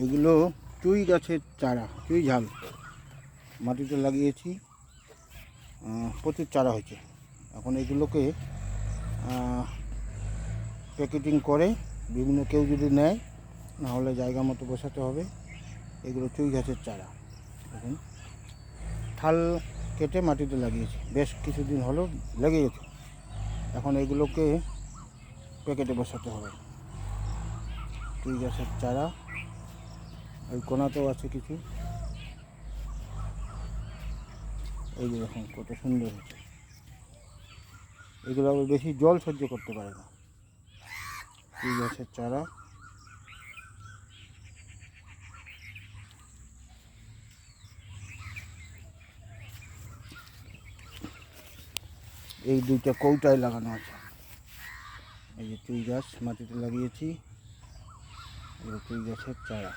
এগুলো চুই গাছের চারা, চুই ঝাল। মাটিতে লাগিয়েছি প্রচুর চারা হয়েছে। এখন এগুলোকে প্যাকেটিং করে বিভিন্ন কেউ যদি নেয় না হলে জায়গা মতো বসাতে হবে। এগুলো চুই গাছের চারা। দেখুন থাল কেটে মাটিতে লাগিয়েছি। বেশ কিছুদিন হলো লেগে গেছে। এখন এগুলোকে প্যাকেটে বসাতে হবে। চুই গাছের চারা ওই কোনাতেও আছে কিছু। এই যে দেখুন, কত সুন্দর হয়েছে এগুলো আবার বেশি জল সহ্য করতে পারে না। চুই গাছের চারা। এই দুইটা কৌটায় লাগানো আছে। এই যে চুই গাছ মাটিতে লাগিয়েছি এগুলো চুই গাছের চারা।